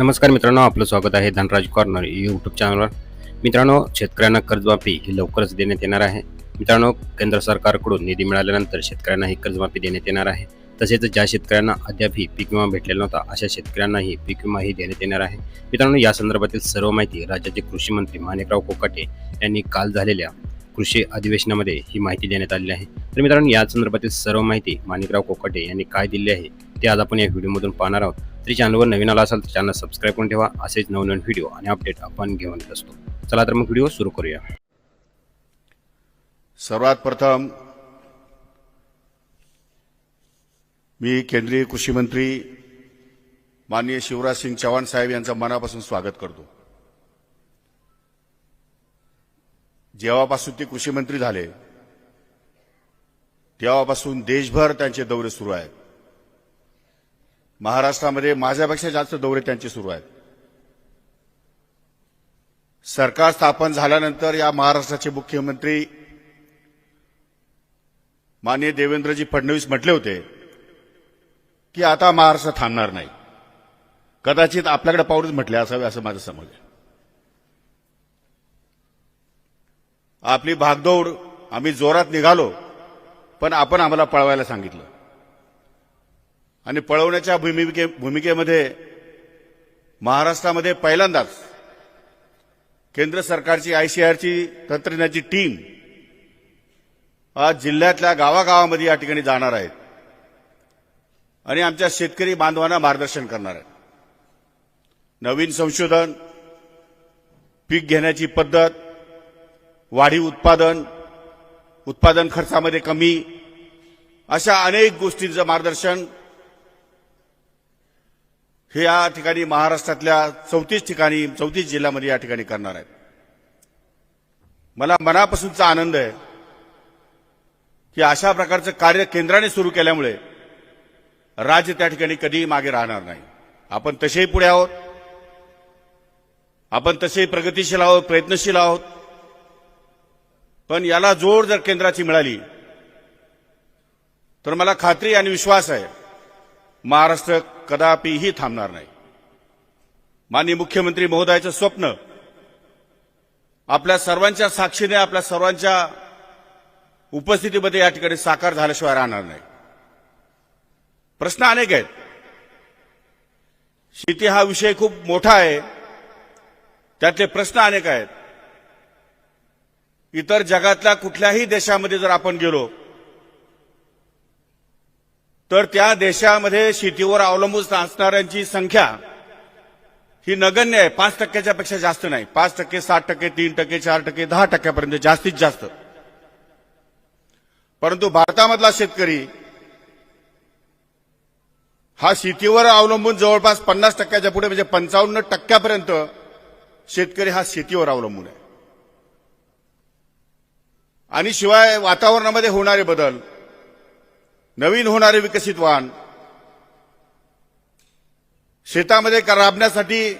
नमस्कार मित्रांनो आपलं स्वागत आहे धनराज कॉर्नर यूट्यूब चॅनलवर मित्रांनो शेतकऱ्यांना कर्जमाफी ही लवकरच देण्यात येणार आहे. मित्रांनो केंद्र सरकारकडून निधी मिळाल्यानंतर शेतकऱ्यांना ही कर्जमाफी देण्यात येणार आहे. तसेच ज्या शेतकऱ्यांना अद्यापही पीक विमा भेटलेला नव्हता अशा शेतकऱ्यांनाही पीक विमाही देण्यात येणार आहे. मित्रांनो या संदर्भातील सर्व माहिती राज्याचे कृषी मंत्री माणिकराव कोकाटे यांनी काल झालेल्या कृषी अधिवेशनामध्ये ही माहिती देण्यात आलेली आहे. तर मित्रांनो या संदर्भातील सर्व माहिती माणिकराव कोकाटे यांनी काय दिली आहे ते आज आपण या व्हिडिओमधून पाहणार आहोत. तरी चॅनलवर नवीन आला असाल तर चॅनल सबस्क्राईब करून ठेवा. असेच नवनवीन व्हिडिओ आणि अपडेट आपण घेऊन असतो. चला तर मग व्हिडिओ सुरू करूया. सर्वात प्रथम मी केंद्रीय कृषी मंत्री माननीय शिवराज सिंग चव्हाण साहेब यांचं मनापासून स्वागत करतो. जेव्हापासून ते कृषी मंत्री झाले तेव्हापासून देशभर त्यांचे दौरे सुरू आहेत. महाराष्ट्रामध्ये माझ्यापेक्षा जास्त दौरे त्यांचे सुरू आहेत. सरकार स्थापन झाल्यानंतर या महाराष्ट्राचे मुख्यमंत्री माननीय देवेंद्रजी फडणवीस म्हटले होते की आता महाराष्ट्र थांबणार नाही. कदाचित आपल्याकडे पाऊलच म्हटले असावे असं माझं समज आहे. आपली भागदौड आम्ही जोरात निघालो पण आपण आम्हाला पळवायला सांगितलं. आणि पळवण्याच्या भूमिके भूमिकेमध्ये महाराष्ट्रामध्ये पहिल्यांदाच केंद्र सरकारची आयसीआरची तंत्रज्ञाची टीम आज जिल्ह्यातल्या गावागावामध्ये या ठिकाणी जाणार आहेत आणि आमच्या शेतकरी बांधवांना मार्गदर्शन करणार आहेत नवीन संशोधन पीक घेण्याची पद्धत वाढीव उत्पादन उत्पादन खर्चामध्ये कमी अशा अनेक गोष्टींचं मार्गदर्शन हे या ठिकाणी महाराष्ट्रातल्या चौतीस ठिकाणी चौतीस जिल्ह्यामध्ये या ठिकाणी करणार आहेत. मला मनापासूनचा आनंद आहे की अशा प्रकारचं कार्य केंद्राने सुरू केल्यामुळे राज्य त्या ठिकाणी कधीही मागे राहणार नाही. आपण तसेही पुढे आहोत. आपण तसेही प्रगतीशील आहोत प्रयत्नशील आहोत. पण याला जोड जर केंद्राची मिळाली तर मला खात्री आणि विश्वास आहे महाराष्ट्र कदापिही थांबणार नाही. माननीय मुख्यमंत्री महोदयाचं स्वप्न आपल्या सर्वांच्या साक्षीने आपल्या सर्वांच्या उपस्थितीमध्ये या ठिकाणी साकार झाल्याशिवाय राहणार नाही. प्रश्न अनेक आहेत. शेती हा विषय खूप मोठा आहे. त्यातले प्रश्न अनेक आहेत. इतर जगातल्या कुठल्याही देशामध्ये जर आपण गेलो तर त्या देशामध्ये शेतीवर अवलंबून असणाऱ्यांची संख्या ही नगण्य आहे. पाच टक्क्याच्या पेक्षा जास्त नाही. पाच टक्के सात टक्के तीन टक्के चार टक्के दहा टक्क्यापर्यंत जास्तीत जास्त. परंतु भारतामधला शेतकरी हा शेतीवर अवलंबून जवळपास पन्नास टक्क्याच्या पुढे म्हणजे पंचावन्न टक्क्यापर्यंत शेतकरी हा शेतीवर अवलंबून आहे. आणि शिवाय वातावरणामध्ये होणारे बदल नवीन होणारे विकसित वाहन. शेतामध्ये राबण्यासाठी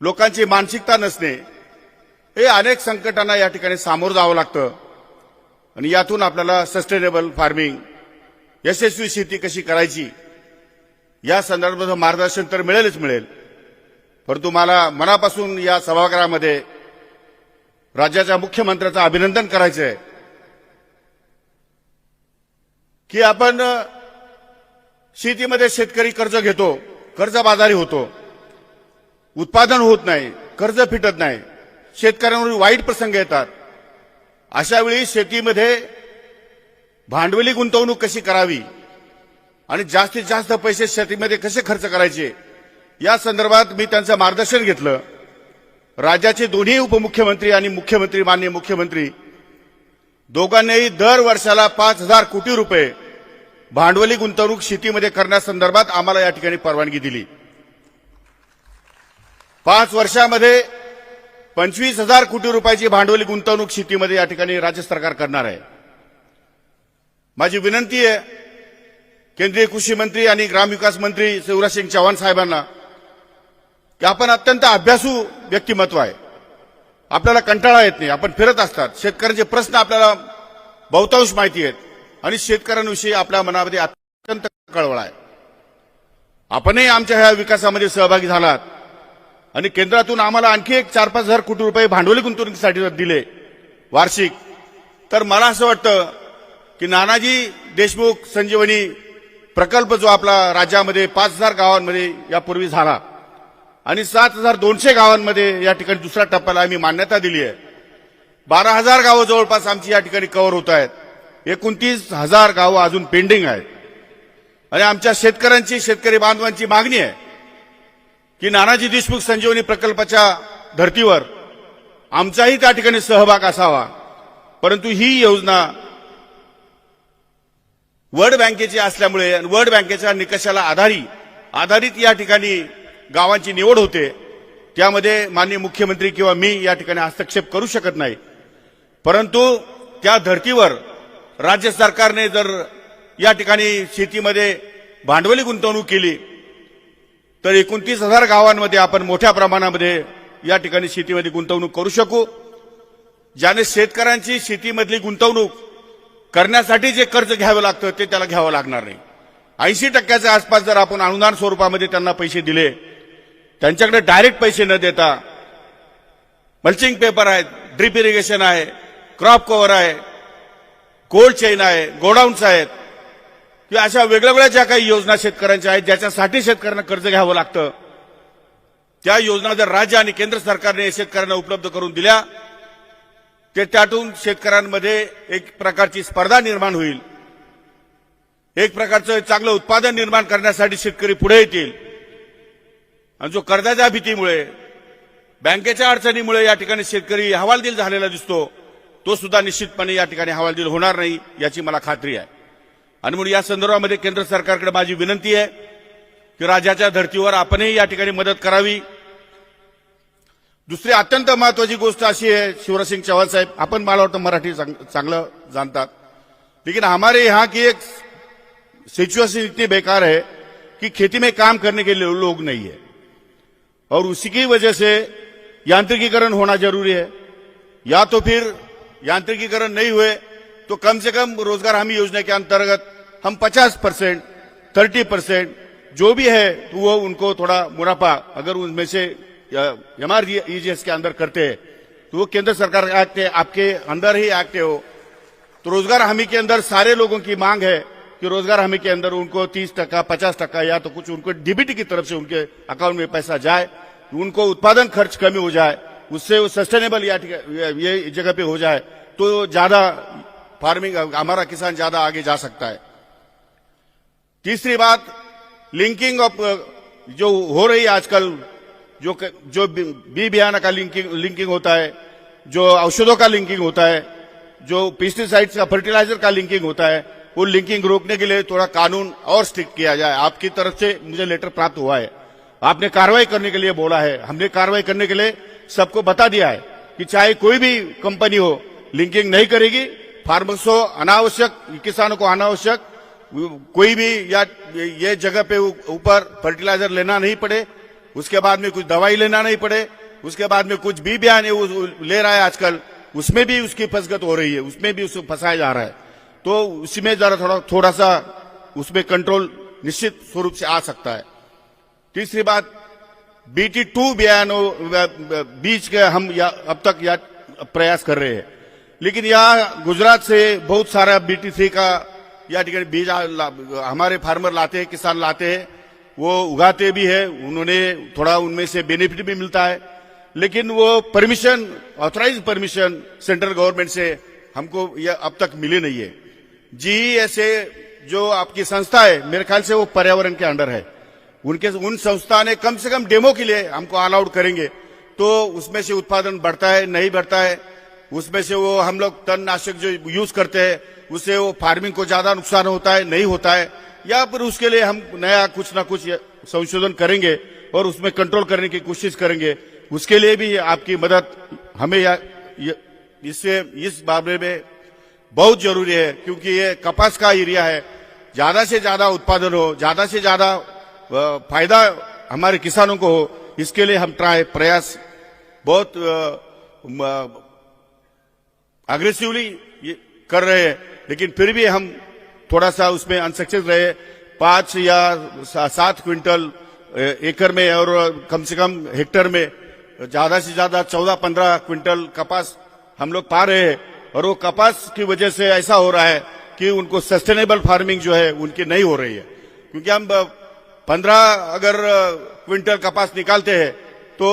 लोकांची मानसिकता नसणे हे अनेक संकटांना या ठिकाणी सामोरं जावं लागतं. आणि यातून आपल्याला सस्टेनेबल फार्मिंग यशस्वी शेती कशी करायची या संदर्भात मार्गदर्शन तर मिळेलच मिळेल. परंतु मला मनापासून या सभागृहामध्ये राज्याच्या मुख्यमंत्र्याचं अभिनंदन करायचं आहे की आपण शेतीमध्ये शेतकरी कर्ज घेतो कर्जबाजारी होतो. उत्पादन होत नाही कर्ज फिटत नाही. शेतकऱ्यांवर वाईट प्रसंग येतात. अशा वेळी शेतीमध्ये भांडवली गुंतवणूक कशी करावी? आणि जास्तीत जास्त पैसे शेतीमध्ये कसे खर्च करायचे? या संदर्भात मी त्यांचं मार्गदर्शन घेतलं. राज्याचे दोन्ही उपमुख्यमंत्री आणि मुख्यमंत्री माननीय मुख्यमंत्री दोघांनीही दर वर्षाला पाच हजार कोटी रुपये भांडवली गुंतवणूक शेतीमध्ये करण्यासंदर्भात आम्हाला या ठिकाणी परवानगी दिली. पाच वर्षामध्ये पंचवीस हजार कोटी रुपयाची भांडवली गुंतवणूक शेतीमध्ये या ठिकाणी राज्य सरकार करणार आहे. माझी विनंती आहे केंद्रीय कृषी मंत्री आणि ग्रामविकास मंत्री शिवराज सिंग चव्हाण साहेबांना की आपण अत्यंत अभ्यासू व्यक्तिमत्व आहे. आपल्याला कंटाळा येत नाही. आपण फिरत असतात. शेतकऱ्यांचे प्रश्न आपल्याला बहुतांश माहिती आहेत. आणि शेतकऱ्यांविषयी आपल्या मनामध्ये अत्यंत कळवळ आहे. आपणही आमच्या ह्या विकासामध्ये सहभागी झालात. आणि केंद्रातून आम्हाला आणखी एक चार पाच हजार कोटी रुपये भांडवली गुंतवणुकीसाठी दिले वार्षिक तर मला असं वाटतं की नानाजी देशमुख संजीवनी प्रकल्प जो आपला राज्यामध्ये पाच हजार गावांमध्ये यापूर्वी झाला आणि सात हजार दोनशे गावांमध्ये या ठिकाणी दुसऱ्या टप्प्याला आम्ही मान्यता दिली आहे. बारा हजार गावं जवळपास आमची या ठिकाणी कव्हर होत आहेत. एकोणतीस हजार गावं अजून पेंडिंग आहेत. आणि आमच्या शेतकऱ्यांची शेतकरी बांधवांची मागणी आहे की नानाजी देशमुख संजीवनी प्रकल्पाच्या धर्तीवर आमचाही त्या ठिकाणी सहभाग असावा. परंतु ही योजना वर्ल्ड बँकेची असल्यामुळे आणि वर्ल्ड बँकेच्या निकषाला आधारी आधारित या ठिकाणी गावांची निवड होते. त्यामध्ये माननीय मुख्यमंत्री किंवा मी या ठिकाणी हस्तक्षेप करू शकत नाही. परंतु त्या धर्तीवर राज्य सरकारने जर या ठिकाणी शेतीमध्ये भांडवली गुंतवणूक केली तर एकोणतीस हजार गावांमध्ये आपण मोठ्या प्रमाणामध्ये या ठिकाणी शेतीमध्ये गुंतवणूक करू शकू. ज्याने शेतकऱ्यांची शेतीमधली गुंतवणूक करण्यासाठी जे कर्ज घ्यावं लागतं ते त्याला घ्यावं लागणार नाही. ऐंशी टक्क्याच्या आसपास जर आपण अनुदान स्वरूपामध्ये त्यांना पैसे दिले त्यांच्याकडे डायरेक्ट पैसे न देता मल्चिंग पेपर आहेत ड्रिप इरिगेशन आहे क्रॉप कव्हर आहे कोल्ड चेन आहे गोडाऊन्स आहेत किंवा अशा वेगवेगळ्या ज्या काही योजना शेतकऱ्यांच्या आहेत ज्याच्यासाठी शेतकऱ्यांना कर्ज घ्यावं लागतं त्या योजना जर राज्य आणि केंद्र सरकारने शेतकऱ्यांना उपलब्ध करून दिल्या ते त्यातून शेतकऱ्यांमध्ये एक प्रकारची स्पर्धा निर्माण होईल. एक प्रकारचं चांगलं उत्पादन निर्माण करण्यासाठी शेतकरी पुढे येतील. आणि जो कर्जाच्या भीतीमुळे बँकेच्या अडचणीमुळे या ठिकाणी शेतकरी हवालदिल झालेला दिसतो. तो सुद्धा निश्चितपणे या ठिकाणी हवालदिल होणार नाही याची मला खात्री आहे. आणि म्हणून या संदर्भामध्ये केंद्र सरकारकडे माझी विनंती आहे की राज्याच्या धर्तीवर आपणही या ठिकाणी मदत करावी. दुसरी अत्यंत महत्वाची गोष्ट अशी आहे शिवराजसिंग चौहान साहेब आपण मला वाटतं मराठी चांग- चांगलं जाणतात. लेकिन हमारे यहाँ की एक सिचुएशन इतनी बेकार है कि खेती में काम करने के लिए लोग नहीं है। और उसी की वजह से यांत्रिकीकरण होना जरूरी है। या तो फिर यांत्रिकीकरण नहीं हुए तो कम से कम रोज़गार हमी योजना के अंतर्गत हम 50 परसेंट, थर्टी परसेंट, जो भी है तो वो उनको थोड़ा मुनाफा, अगर उनमें से एम आर के अंदर करते हैं तो वो केंद्र सरकार का एक्ट है, आपके अंदर ही एक्ट है। तो रोज़गार हमी के अंदर सारे लोगों की मांग है कि रोज़गार हमी के अंदर उनको तीस टका, पचास टका या तो कुछ उनको डीबीटी की तरफ़ से उनके अकाउंट में पैसा जाए, उनको उत्पादन खर्च कमी हो जाए उससे वो सस्टेनेबल या ये जगह पे हो जाए तो ज़्यादा फ़ार्मिंग हमारा किसान ज़्यादा आगे जा सकता है। तीसरी बात लिंकिंग ऑफ़ जो हो रही है आजकल, जो जो बी बियाना का लिंकिंग लिंकिंग होता है, जो औषधों का लिंकिंग होता है, जो पेस्टिसाइड्स का फर्टिलाइज़र का लिंकिंग होता है, वो लिंकिंग रोकने के लिए थोड़ा कानून और स्ट्रिक्ट किया जाए। आपकी तरफ़ से मुझे लेटर प्राप्त हुआ है। आपने कार्रवाई करने के लिए बोला है। हमने कार्रवाई करने के लिए सबको बता दिया है कि चाहे कोई भी कंपनी हो, लिंकिंग नहीं करेगी। फार्मर्स अनावश्यक, किसानों को अनावश्यक। कोई भी या ये जगह पे ऊपर फर्टिलाइज़र लेना नहीं पड़े, उसके बाद में कुछ दवाई लेना नहीं पड़े, उसके बाद में कुछ भी बयान ले रहा है आजकल, उसमें भी उसकी फसगत हो रही है, उसमें भी उसको फंसाया जा रहा है। तो उसमें जरा थोड़ा थोड़ा सा उसमें कंट्रोल निश्चित स्वरूप से आ सकता है। तीसरी बात बीटी टू बयानों बीज के हम या, अब तक या प्रयास कर रहे हैं। लेकिन यहाँ गुजरात से बहुत सारा बीटी थ्री का या बीज हमारे फार्मर लाते हैं किसान लाते हैं वो उगाते भी है उन्होंने थोड़ा उनमें से बेनिफिट भी मिलता है। लेकिन वो permission authorise permission central government से हमको ये अब तक मिली नहीं है। जी ऐसे जो आपकी संस्था है मेरे ख्याल से वो पर्यावरण के अंडर है। उनके उन संस्था ने कम से कम डेमो के लिए हमको अलाउड करेंगे। तो उसमें से उत्पादन बढ़ता है नहीं बढ़ता है? उसमें से वो हम लोग तन नाशक जो यूज़ करते हैं उससे वो फ़ार्मिंग को ज़्यादा नुकसान होता है नहीं होता है? या फिर उसके लिए हम नया कुछ ना कुछ संशोधन करेंगे और उसमें कंट्रोल करने की कोशिश करेंगे। उसके लिए भी आपकी मदद हमें या, या इससे इस मामले में बहुत ज़रूरी है क्योंकि ये कपास का एरिया है। ज़्यादा से ज़्यादा उत्पादन हो ज़्यादा से ज़्यादा फ़ायदा हमारे किसानों को हो। इसके लिए हम ट्राई प्रयास बहुत अग्रेसिवली कर रहे हैं। लेकिन फिर भी हम थोड़ा सा उसमें अनसक्सेस रहे। पाँच या सात क्विंटल एकड़ में और कम से कम हेक्टर में, ज़्यादा से ज़्यादा चौदह पंद्रह क्विंटल कपास हम लोग पा रहे हैं। और वो कपास की वजह से ऐसा हो रहा है कि उनको सस्टेनेबल फ़ार्मिंग जो है उनकी नहीं हो रही है। क्योंकि हम पंद्रह अगर क्विंटल कपास निकालते हैं तो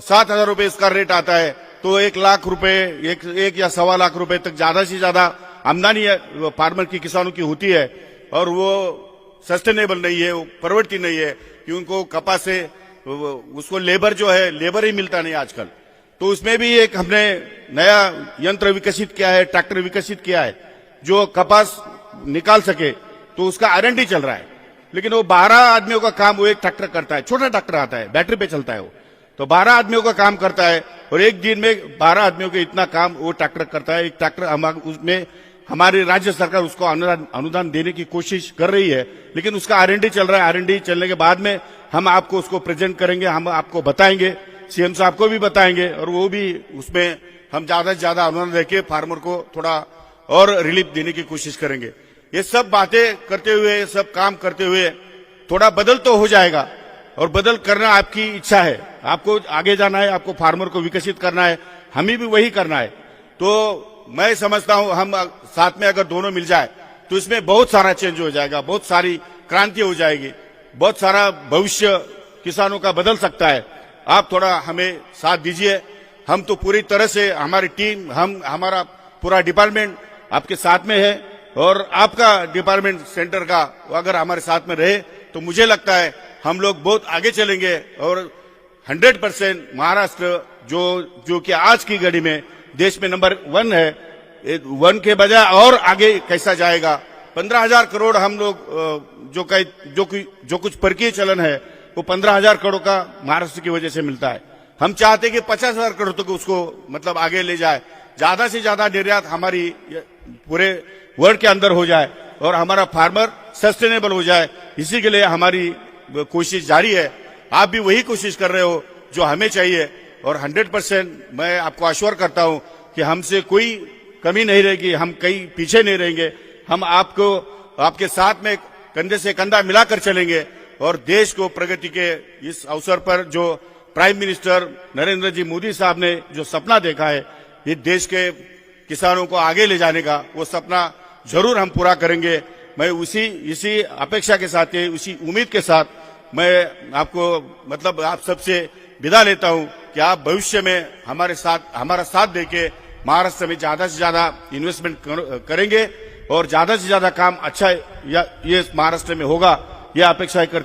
सात हज़ार रुपये इसका रेट आता है। तो एक लाख रुपए एक, एक या सवा लाख रुपए तक ज़्यादा से ज़्यादा आमदनी फार्मर की किसानों की होती है। और वो सस्टेनेबल नहीं है वो परवड़ती नहीं है कि उनको कपास से उसको लेबर जो है लेबर ही मिलता नहीं आजकल। तो उसमें भी एक हमने नया यंत्र विकसित किया है ट्रैक्टर विकसित किया है जो कपास निकाल सके तो उसका आरएनडी चल रहा है। लेकिन वो बारह आदमियों का काम वो एक ट्रैक्टर करता है, छोटा ट्रैक्टर आता है बैटरी पे चलता है वो। तो बारह आदमियों का काम करता है और एक दिन में बारह आदमियों के इतना काम वो ट्रैक्टर करता है, एक ट्रैक्टर उसमें, हमारी राज्य सरकार उसको अनुदान अनुदान देने की कोशिश कर रही है, लेकिन उसका आरएनडी चल रहा है। आरएनडी चलने के बाद में हम आपको उसको प्रेजेंट करेंगे, हम आपको बताएँगे सीएम साहब को भी बताएँगे और वो भी उसमें हम ज़्यादा से ज़्यादा अनुदान देके फार्मर को थोड़ा और रिलीफ देने की कोशिश करेंगे। ये सब बातें करते हुए सब काम करते हुए थोड़ा बदल तो हो जाएगा और बदल करना आपकी इच्छा है। आपको आगे जाना है, आपको फार्मर को विकसित करना है, हमें भी वही करना है। तो मैं समझता हूँ, हम साथ में अगर दोनों मिल जाए तो इसमें बहुत सारा चेंज हो जाएगा, बहुत सारी क्रांति हो जाएगी, बहुत सारा भविष्य किसानों का बदल सकता है। आप थोड़ा हमें साथ दीजिए। हम तो पूरी तरह से, हमारी टीम हम, हमारा पूरा डिपार्टमेंट आपके साथ में है। और आपका डिपार्टमेंट सेंटर का अगर हमारे साथ में रहे तो मुझे लगता है हम लोग बहुत आगे चलेंगे और 100 परसेंट महाराष्ट्र जो जो कि आज की घड़ी में देश में नंबर वन है वन के बजाय और आगे कैसा जाएगा? पंद्रह हज़ार करोड़ हम लोग जो कई, जो जो कुछ परकीय चलन है, वो पंद्रह हज़ार करोड़ का महाराष्ट्र की वजह से मिलता है। हम चाहते कि पचास हज़ार करोड़ तक तो उसको मतलब आगे ले जाए। ज़्यादा से ज़्यादा निर्यात हमारी पूरे वर्ल्ड के अंदर हो जाए और हमारा फार्मर सस्टेनेबल हो जाए, इसी के लिए हमारी कोशिश जारी है। आप भी वही कोशिश कर रहे हो जो हमें चाहिए। और 100 परसेंट मैं आपको आश्वर करता हूँ कि हमसे कोई कमी नहीं रहेगी, हम कहीं पीछे नहीं रहेंगे। हम आपको, आपके साथ में कंधे से कंधा मिलाकर चलेंगे और देश को प्रगति के इस अवसर पर जो प्राइम मिनिस्टर नरेंद्र जी मोदी साहब ने जो सपना देखा है, ये देश के किसानों को आगे ले जाने का वो सपना ज़रूर हम पूरा करेंगे। मैं उसी, इसी अपेक्षा के साथ उसी उम्मीद के साथ मैं आपको मतलब आप सबसे विदा लेता हूँ कि आप भविष्य में हमारे साथ, हमारा साथ देके महाराष्ट्र में ज़्यादा से ज़्यादा इन्वेस्टमेंट कर- करेंगे और ज़्यादा से ज़्यादा काम अच्छा या, ये महाराष्ट्र में होगा, ये अपेक्षा करते